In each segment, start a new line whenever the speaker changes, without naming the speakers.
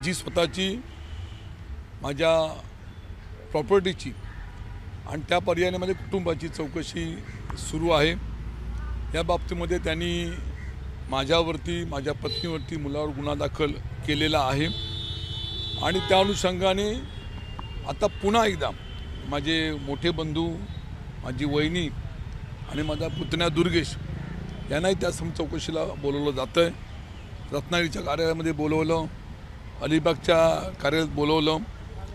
जी स्वतःची माझ्या प्रॉपर्टीची आणि त्या पर्यायाने माझ्या कुटुंबाची चौकशी सुरू आहे. या बाबतीमध्ये त्यांनी माझ्यावरती माझ्या पत्नीवरती मुलावर गुन्हा दाखल केलेला आहे. आणि त्या अनुषंगाने आता पुन्हा एकदा माझे मोठे बंधू माझी वहिनी आणि माझा पुतण्या दुर्गेश यांनाही त्या सम चौकशीला बोलवलं जातं आहे रत्नागिरीच्या कार्यालयामध्ये बोलवलं. अलिबागच्या कार्यालयात बोलवलं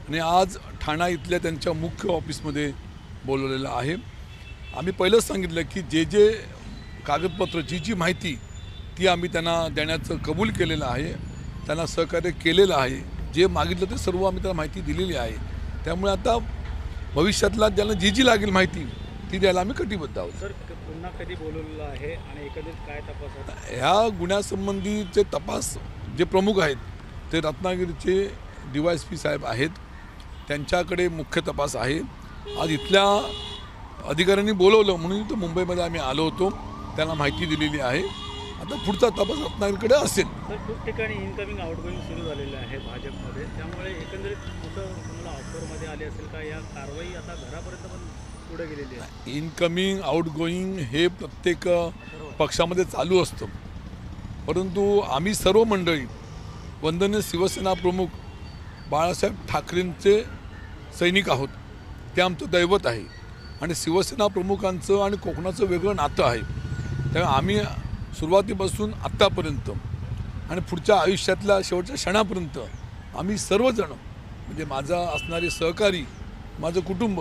आणि आज ठाणा इथल्या त्यांच्या मुख्य ऑफिसमध्ये बोलवलेलं आहे. आम्ही पहिलंच सांगितलं की जे जे कागदपत्र जी जी माहिती ती आम्ही त्यांना देण्याचं कबूल केलेलं आहे त्यांना सहकार्य केलेलं आहे जे मागितलं ते सर्व आम्ही त्यांना माहिती दिलेली आहे. त्यामुळे आता भविष्यातला ज्यांना जी जी लागेल माहिती ती द्यायला आम्ही कटिबद्ध आहोत.
सर पुन्हा कधी बोलवलेलं आहे आणि एकंदरीत काय तपास
ह्या गुन्ह्यासंबंधीचे तपास जे प्रमुख आहेत ते रत्नागिरीचे डी वाय एस पी साहेब आहेत. त्यांच्याकडे मुख्य तपास आहे. आज इथल्या अधिकाऱ्यांनी बोलवलं म्हणून इथं मुंबईमध्ये आम्ही आलो होतो. त्यांना माहिती दिलेली आहे. आता पुढचा तपास रत्नागिरीकडे असेल.
सर खूप ठिकाणी इनकमिंग आउटगोईंग सुरू झालेलं आहे भाजपमध्ये. त्यामुळे एकंदरीत कुठं तुम्हाला ऑफरमध्ये आली असेल का? या कारवाई आता घरापर्यंत पण पुढे गेलेली आहे.
इनकमिंग आउट गोईंग हे प्रत्येक पक्षामध्ये चालू असतं. परंतु आम्ही सर्व मंडळी वंदनीय शिवसेना प्रमुख बाळासाहेब ठाकरेंचे सैनिक आहोत. ते आमचं दैवत आहे. आणि शिवसेना प्रमुखांचं आणि कोकणाचं वेगळं नातं आहे. त्यामुळे आम्ही सुरुवातीपासून आत्तापर्यंत आणि पुढच्या आयुष्यातल्या शेवटच्या क्षणापर्यंत आम्ही सर्वजण म्हणजे माझा असणारे सहकारी माझं कुटुंब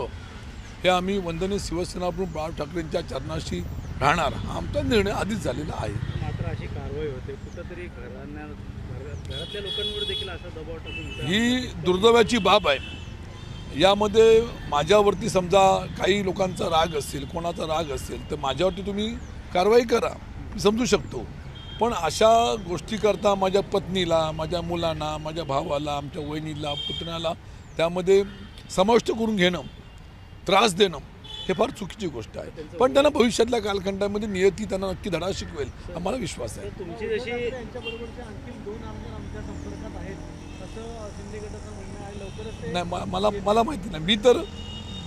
हे आम्ही वंदनीय शिवसेना प्रमुख बाळा ठाकरेंच्या चरणाशी राहणार हा आमचा निर्णय आधीच झालेला आहे.
मात्र अशी कारवाई होते. कुठंतरी घरांना घरातल्या लोकांवर देखील असा दबाव टाकून
ही दुर्दैवाची बाब आहे. यामध्ये माझ्यावरती समजा काही लोकांचा राग असेल कोणाचा राग असेल तर माझ्यावरती तुम्ही कारवाई करा. समजू शकतो. पण अशा गोष्टी करता माझ्या पत्नीला माझ्या मुलांना माझ्या भावाला आमच्या वहिनीला पुतण्याला त्यामध्ये समाविष्ट करून घेणं त्रास देणं हे फार चुकीची गोष्ट आहे. पण त्यांना भविष्यातल्या कालखंडामध्ये नियती त्यांना नक्की धडा शिकवेल आम्हाला विश्वास आहे.
तर तुमची जशी
त्यांच्याबरोबरचे आणखी दोन आमदार आमच्या संपर्कात आहेत. असं शिंदे गटाचं म्हणणं आहे. लवकरच ते
नाही मला मला माहिती नाही. मी तर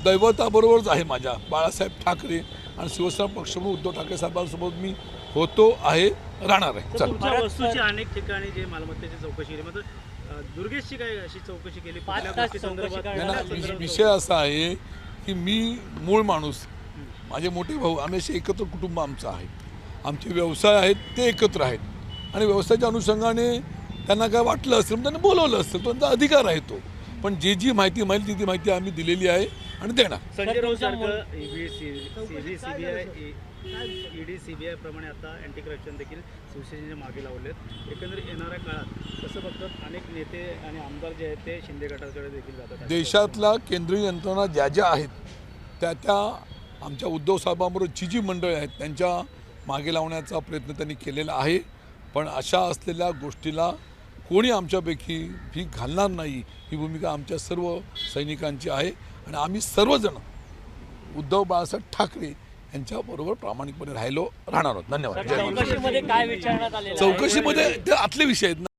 दैवताबरोबरच आहे माझ्या बाळासाहेब ठाकरे आणि शिवसेना पक्षप्रमुख उद्धव ठाकरे साहेबांसोबत मी होतो आहे राहणार आहे. चल.
वस्तूची अनेक ठिकाणी जे मालमत्तेची चौकशी केली मात्र अ, दुर्गेशची काय अशी चौकशी केली?
विषय असा आहे की मी मूळ माणूस माझे मोठे भाऊ आम्ही असे एकत्र कुटुंब आमचं आहे. आमचे व्यवसाय आहेत ते एकत्र आहेत. आणि व्यवसायाच्या अनुषंगाने त्यांना काय वाटलं असेल त्यांना बोलवलं असेल तो त्यांचा अधिकार आहे तो. पण जे जी माहिती माहिती ती माहिती आम्ही दिलेली आहे आणि देणार.
संजय राऊत
तुमच्या
सारखं ईडी सीबीआय आता अँटी करप्शन देखील शिवसेनेच्या मागे लावलेत. एकंदरीत येणाऱ्या काळात कसं बघतात? अनेक नेते आणि आमदार जे आहेत ते शिंदे गटाकडे देखील जातात.
देशातल्या केंद्रीय यंत्रणा ज्या ज्या आहेत त्या त्या आमच्या उद्धव साहेबांबरोबर जी जी मंडळी आहेत त्यांच्या मागे लावण्याचा प्रयत्न त्यांनी केलेला आहे. पण अशा असलेल्या गोष्टीला कोणी आमच्यापैकी भीक घालणार नाही ही भूमिका आमच्या सर्व सैनिकांची आहे. आणि आम्ही सर्वजण उद्धव बाळासाहेब ठाकरे यांच्याबरोबर प्रामाणिकपणे राहिलो राहणार आहोत. धन्यवाद? चौकशीमध्ये ते आतले विषय आहेत ना.